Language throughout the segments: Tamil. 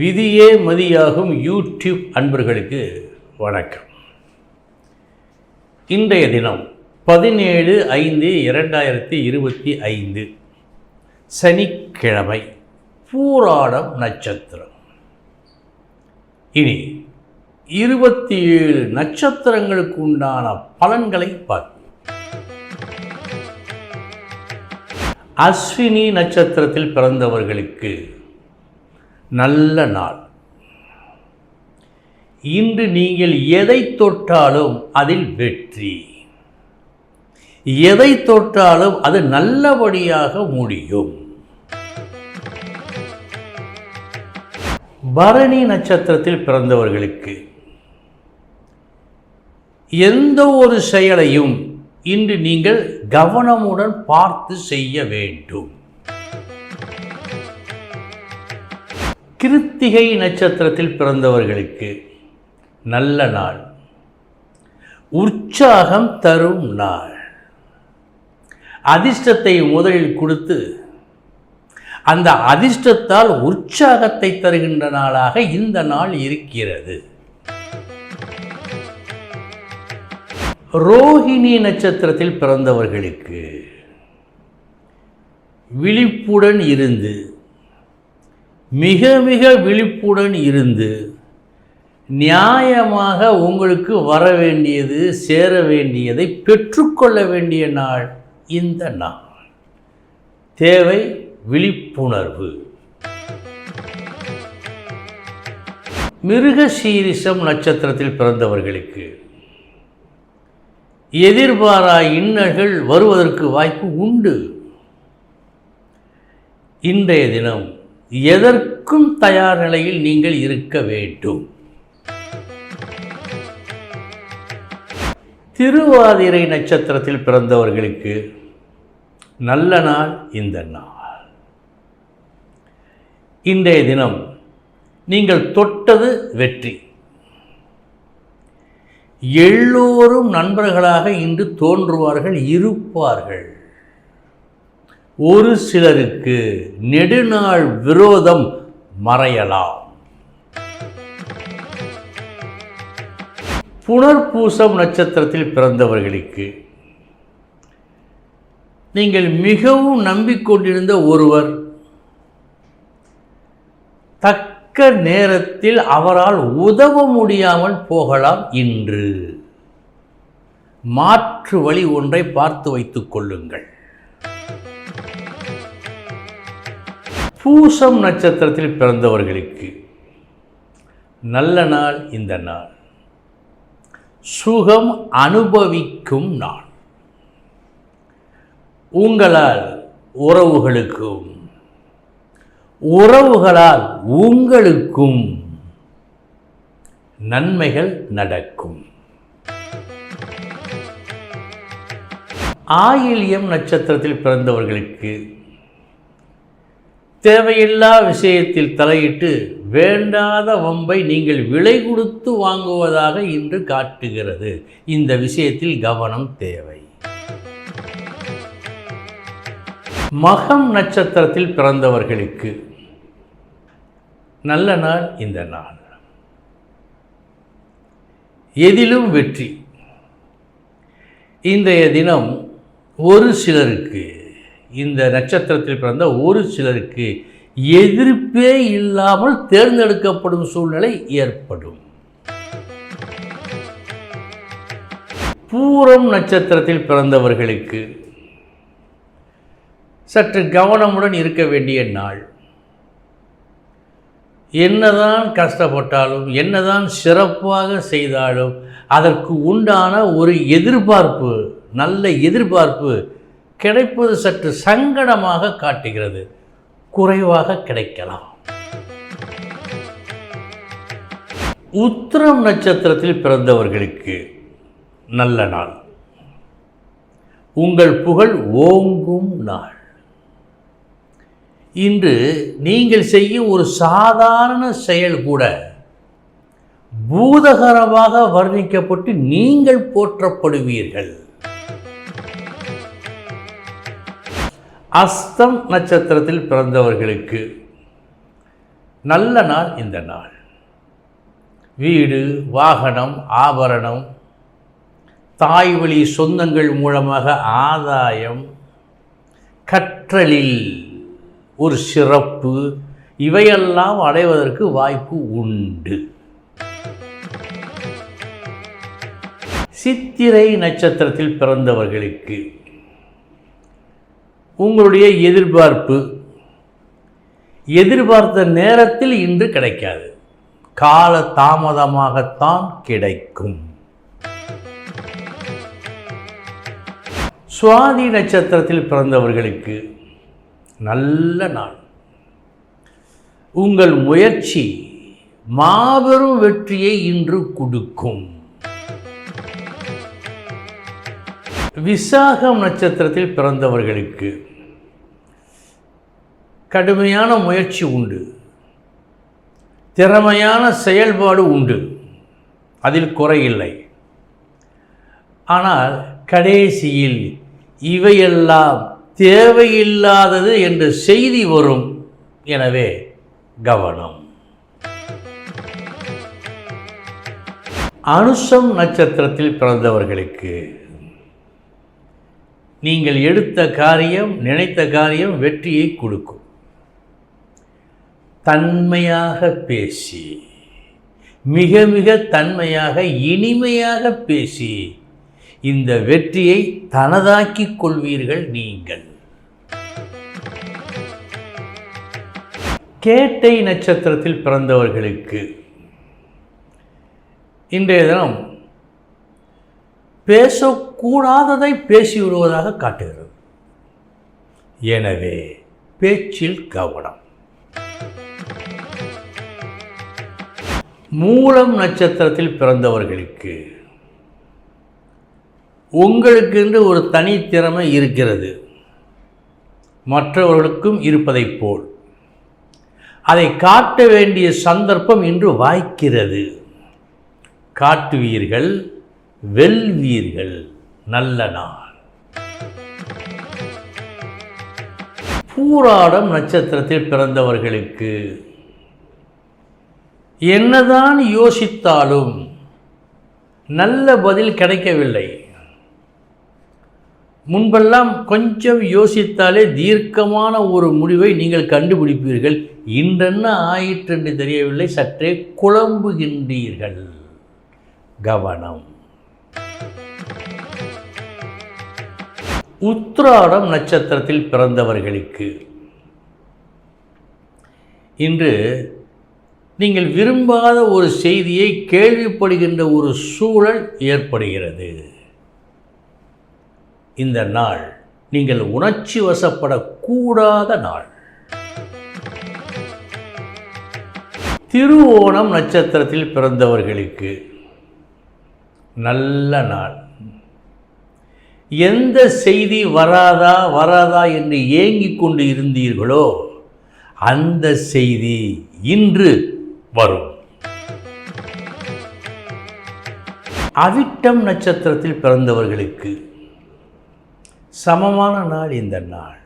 விதியே மதியாகும் யூடியூப் அன்பர்களுக்கு வணக்கம். இன்றைய தினம் பதினேழு ஐந்து இரண்டாயிரத்தி இருபத்தி ஐந்து. சனிக்கிழமை பூராடம் நட்சத்திரம். இனி இருபத்தி ஏழு நட்சத்திரங்களுக்கு உண்டான பலன்களை பார்ப்போம். அஸ்வினி நட்சத்திரத்தில் பிறந்தவர்களுக்கு நல்ல நாள். இன்று நீங்கள் எதை தொட்டாலும் அதில் வெற்றி. எதை தொட்டாலும் அது நல்லபடியாக முடியும். பரணி நட்சத்திரத்தில் பிறந்தவர்களுக்கு எந்த ஒரு செயலையும் இன்று நீங்கள் கவனமுடன் பார்த்து செய்ய வேண்டும். கிருத்திகை நட்சத்திரத்தில் பிறந்தவர்களுக்கு நல்ல நாள். உற்சாகம் தரும் நாள். அதிர்ஷ்டத்தை முதலில் கொடுத்து அந்த அதிர்ஷ்டத்தால் உற்சாகத்தை தருகின்ற நாளாக இந்த நாள் இருக்கிறது. ரோஹிணி நட்சத்திரத்தில் பிறந்தவர்களுக்கு விழிப்புடன் இருந்து மிக மிக விழிப்புடன் இருந்து நியாயமாக உங்களுக்கு வர வேண்டியது சேர வேண்டியதை பெற்றுக்கொள்ள வேண்டிய நாள் இந்த நாள். தேவை விழிப்புணர்வு. மிருக சீரிசம் நட்சத்திரத்தில் பிறந்தவர்களுக்கு எதிர்பாரா இன்னல்கள் வருவதற்கு வாய்ப்பு உண்டு. இன்றைய தினம் எதற்கும் தயார் நிலையில் நீங்கள் இருக்க வேண்டும். திருவாதிரை நட்சத்திரத்தில் பிறந்தவர்களுக்கு நல்ல நாள் இந்த நாள். இன்றைய தினம் நீங்கள் தொட்டது வெற்றி. எல்லோரும் நண்பர்களாக இன்று தோன்றுவார்கள் இருப்பார்கள். ஒரு சிலருக்கு நெடுநாள் விரோதம் மறையலாம். புனர்பூசம் நட்சத்திரத்தில் பிறந்தவர்களுக்கு நீங்கள் மிகவும் நம்பிக்கொண்டிருந்த ஒருவர் தக்க நேரத்தில் அவரால் உதவ முடியாமல் போகலாம் இன்று. மாற்று வழி ஒன்றை பார்த்து வைத்துக் கொள்ளுங்கள். பூசம் நட்சத்திரத்தில் பிறந்தவர்களுக்கு நல்ல நாள் இந்த நாள். சுகம் அனுபவிக்கும் நாள். உங்களால் உறவுகளுக்கும் உறவுகளால் உங்களுக்கும் நன்மைகள் நடக்கும். ஆயில்யம் நட்சத்திரத்தில் பிறந்தவர்களுக்கு தேவையில்லா விஷயத்தில் தலையிட்டு வேண்டாத வம்பை நீங்கள் விலை கொடுத்து வாங்குவதாக இன்று காட்டுகிறது. இந்த விஷயத்தில் கவனம் தேவை. மகம் நட்சத்திரத்தில் பிறந்தவர்களுக்கு நல்ல நாள் இந்த நாள். எதிலும் வெற்றி. இன்றைய தினம் ஒரு சிலருக்கு இந்த நட்சத்திரத்தில் பிறந்த ஒரு சிலருக்கு எதிர்ப்பே இல்லாமல் தேர்ந்தெடுக்கப்படும் சூழ்நிலை ஏற்படும். பூரம் நட்சத்திரத்தில் பிறந்தவர்களுக்கு சற்று கவனமுடன் இருக்க வேண்டிய நாள். என்னதான் கஷ்டப்பட்டாலும் என்னதான் சிறப்பாக செய்தாலும் அதற்கு உண்டான ஒரு எதிர்பார்ப்பு நல்ல எதிர்பார்ப்பு கிடைப்பது சற்று சங்கடமாக காட்டுகிறது. குறைவாக கிடைக்கலாம். உத்திரம் நட்சத்திரத்தில் பிறந்தவர்களுக்கு நல்ல நாள். உங்கள் புகழ் ஓங்கும் நாள். இன்று நீங்கள் செய்யும் ஒரு சாதாரண செயல் கூட பூதகரமாக வர்ணிக்கப்பட்டு நீங்கள் போற்றப்படுவீர்கள். அஸ்தம் நட்சத்திரத்தில் பிறந்தவர்களுக்கு நல்ல நாள் இந்த நாள். வீடு வாகனம் ஆபரணம் தாய் வழி சொந்தங்கள் மூலமாக ஆதாயம் கற்றலில் ஒரு சிறப்பு இவையெல்லாம் அடைவதற்கு வாய்ப்பு உண்டு. சித்திரை நட்சத்திரத்தில் பிறந்தவர்களுக்கு உங்களுடைய எதிர்பார்ப்பு. எதிர்பார்த்த நேரத்தில் இன்று கிடைக்காது. கால தாமதமாகத்தான் கிடைக்கும். சுவாதி நட்சத்திரத்தில் பிறந்தவர்களுக்கு நல்ல நாள். உங்கள் முயற்சி மாபெரும் வெற்றியை இன்று கொடுக்கும். விசாகம் நட்சத்திரத்தில் பிறந்தவர்களுக்கு கடுமையான முயற்சி உண்டு. திறமையான செயல்பாடு உண்டு. அதில் குறையில்லை ஆனால் கடைசியில் இவையெல்லாம் தேவையில்லாதது என்ற செய்தி வரும். எனவே கவனம். அனுசம் நட்சத்திரத்தில் பிறந்தவர்களுக்கு நீங்கள் எடுத்த காரியம் நினைத்த காரியம் வெற்றியை கொடுக்கும். தன்மையாக பேசி மிக மிக தன்மையாக இனிமையாக பேசி இந்த வெற்றியை தனதாக்கிக் கொள்வீர்கள் நீங்கள். கேட்டை நட்சத்திரத்தில் பிறந்தவர்களுக்கு இன்றைய தினம் பேசக்கூடாததை பேசி விடுவதாக காட்டுகிறது. எனவே பேச்சில் கவனம். மூலம் நட்சத்திரத்தில் பிறந்தவர்களுக்கு. உங்களுக்கென்று ஒரு தனித்திறமை இருக்கிறது. மற்றவர்களுக்கும் இருப்பதைப் போல். அதை காட்ட வேண்டிய சந்தர்ப்பம் இன்று வாய்க்கிறது. காட்டுவீர்கள் வெல்வீர்கள். நல்ல நாள். பூராடம் நட்சத்திரத்தில் பிறந்தவர்களுக்கு. என்னதான் யோசித்தாலும் நல்ல பதில் கிடைக்கவில்லை. முன்பெல்லாம் கொஞ்சம் யோசித்தாலே தீர்க்கமான ஒரு முடிவை நீங்கள் கண்டுபிடிப்பீர்கள். இன்றென்ன ஆயிற்று என்று தெரியவில்லை சற்றே குழம்புகின்றீர்கள். கவனம். உத்ராடம் நட்சத்திரத்தில் பிறந்தவர்களுக்கு இன்று நீங்கள் விரும்பாத ஒரு செய்தியை கேள்விப்படுகின்ற ஒரு சூழல் ஏற்படுகிறது. இந்த நாள் நீங்கள் உணர்ச்சி வசப்படக்கூடாத நாள். திருவோணம் நட்சத்திரத்தில் பிறந்தவர்களுக்கு நல்ல நாள். எந்த செய்தி வராதா வராதா என்று ஏங்கிக் கொண்டு இருந்தீர்களோ அந்த செய்தி இன்று வரும். அவிட்டம் நட்சத்திரத்தில் பிறந்தவர்களுக்கு சமமான நாள் இந்த நாள்.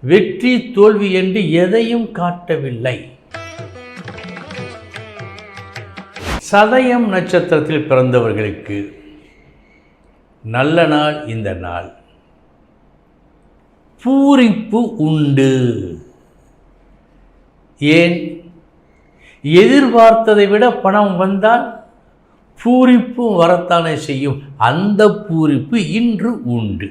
வெற்றி தோல்வி என்று எதையும் காட்டவில்லை. சதயம் நட்சத்திரத்தில் பிறந்தவர்களுக்கு நல்ல நாள் இந்த நாள். பூரிப்பு உண்டு. ஏன்? எதிர்பார்த்ததை விட பணம் வந்தால் பூரிப்பும் வரத்தானே செய்யும். அந்த பூரிப்பு இன்று உண்டு.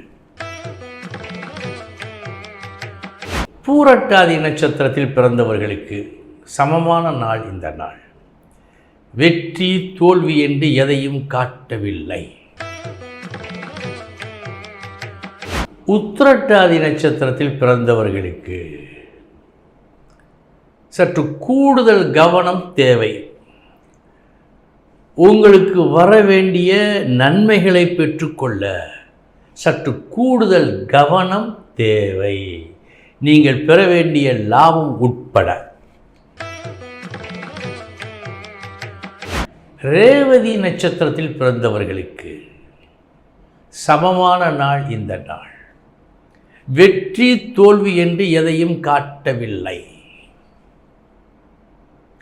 பூரட்டாதி நட்சத்திரத்தில் பிறந்தவர்களுக்கு சமமான நாள் இந்த நாள். வெற்றி தோல்வி என்று எதையும் காட்டவில்லை. உத்திரட்டாதி நட்சத்திரத்தில் பிறந்தவர்களுக்கு சற்று கூடுதல் கவனம் தேவை. உங்களுக்கு வர வேண்டிய நன்மைகளை பெற்றுக்கொள்ள சற்று கூடுதல் கவனம் தேவை. நீங்கள் பெற வேண்டிய லாபம் உட்பட. ரேவதி நட்சத்திரத்தில் பிறந்தவர்களுக்கு சமமான நாள் இந்த நாள். வெற்றி தோல்வி என்று எதையும் காட்டவில்லை.